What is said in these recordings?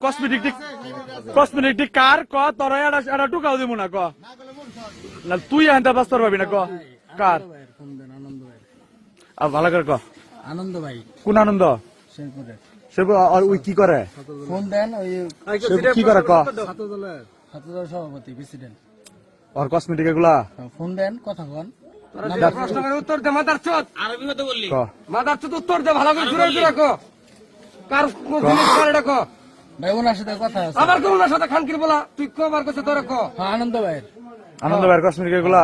Cosmetic cosmetic কার? ক তোর এটা এটা টুকাও দিব না ক? না তুই এনতে বাস্তর পাবি না ক? কার? ফোন দেন আনন্দ ভাই আর ভালো করে ক। আনন্দ ভাই কোন আনন্দ শেরপুরে আর ওই কি করে? ফোন দেন ওই কি করে ক? ছাত্রদল সভাপতি প্রেসিডেন্ট আর কসমেটিক এগুলা? ফোন দেন কথা কন উত্তর দে মাদার চোদ। ক? মাদার চোদ উত্তর দে ভালো করে জোরে জোরে রাখো কার কোন জিনিস কার ডাকো ভাই ওনার সাথে কথা আছে। আবার কোন সাথে খানকির বলা। তুই কো বার করছে তোরে কো? হ্যাঁ আনন্দ ভাইয়ের। আনন্দ ভাইয়ের কাশ্মীর এগুলা?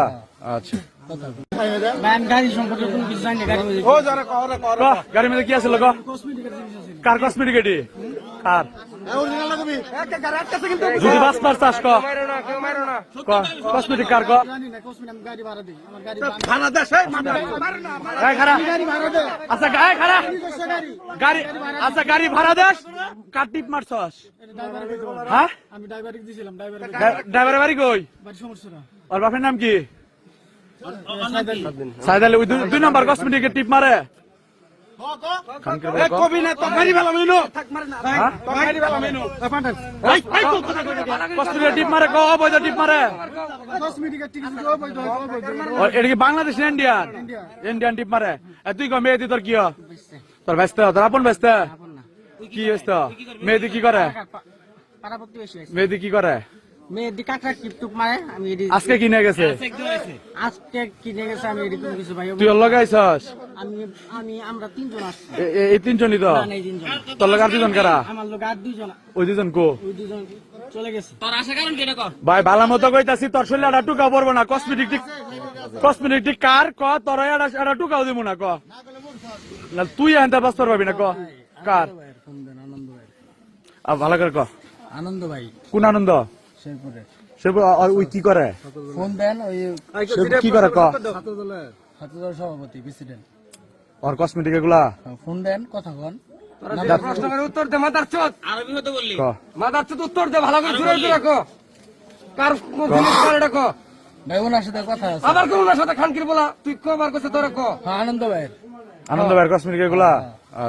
আচ্ছা। গাড়ির মধ্যে কি আছে ক কার কসমেটিক এটি? কার? যদি বাস পার চাস ক। মারো না কেউ মারো না। কসমেটিক কার ক? জানি না কসমিন আমি গাড়ি ভাড়া দিই আমার গাড়ি এই খারা আচ্ছা গায়ে খারা গাড়ি আচ্ছা গাড়ি ভাড়া দেস? কার টিপ মারছস? হ্যাঁ? আমি ড্রাইভার ড্রাইভারের বাড়ি কই? বাড়ি সমস্যা ওর বাপের নাম কি? সাইদ আলী ওই দুই- নাম্বার কসমেটিকের টিপ মারে। বাংলাদেশ ইন্ডিয়ান ইন্ডিয়ান টিপ মারে। তুই কো মেয়েদি তোর কি তোর ব্যস্ত তোর আপন ব্যস্ত? কি ব্যস্ত? মেয়েদি কি করে? মেয়েদি কি করে? মেয়ে দি কাকড়া টিপটুপ মারে আমি এডি আজকে কিনে গেছে? আজকে কিনে গেছে আমি এডি কিছু ভাই তুই ওর লগাইছস আমি আমি আমরা তিনজন আসছি। এই তিনজনই তো? না এই তিনজন। তোর লগা দুজন কারা? আমার লোক আর দুইজন। ওই দুজন কো? ওই দুজন চলে গেছে। ভাই ভালো মতো কইতাছি তোর শরীরে একটা টুকা পড়ব না কসমেটিক কসমেটিক কার? ক তোর এটা এটা টুকাও দিব না ক? না তুই এনতে বাস্তর পাবি না ক? কার? ভালো করে ক। আনন্দ ভাই। কোন আনন্দ? শেরপুরে। সে ব- আর ওই কি করে? ফোন দেন ওই কি করে ক? সভাপতি প্রেসিডেন্ট আর কসমেটিক এগুলা? ফোন দেন কথা কন প্রশ্নের উত্তর দে মাদার চোদ। ক? মাদার চোদ উত্তর দে ভালো করে জোরে জোরে রাখো কার কোন জিনিস কার ডাকো ভাই ওনার সাথে কথা আছে। আবার কোন সাথে খানকির বলা তুই কো বার করছে তোরে কো? হ্যাঁ আনন্দ ভাইয়ের। আনন্দ ভাইয়ের কসমেটিক এগুলা?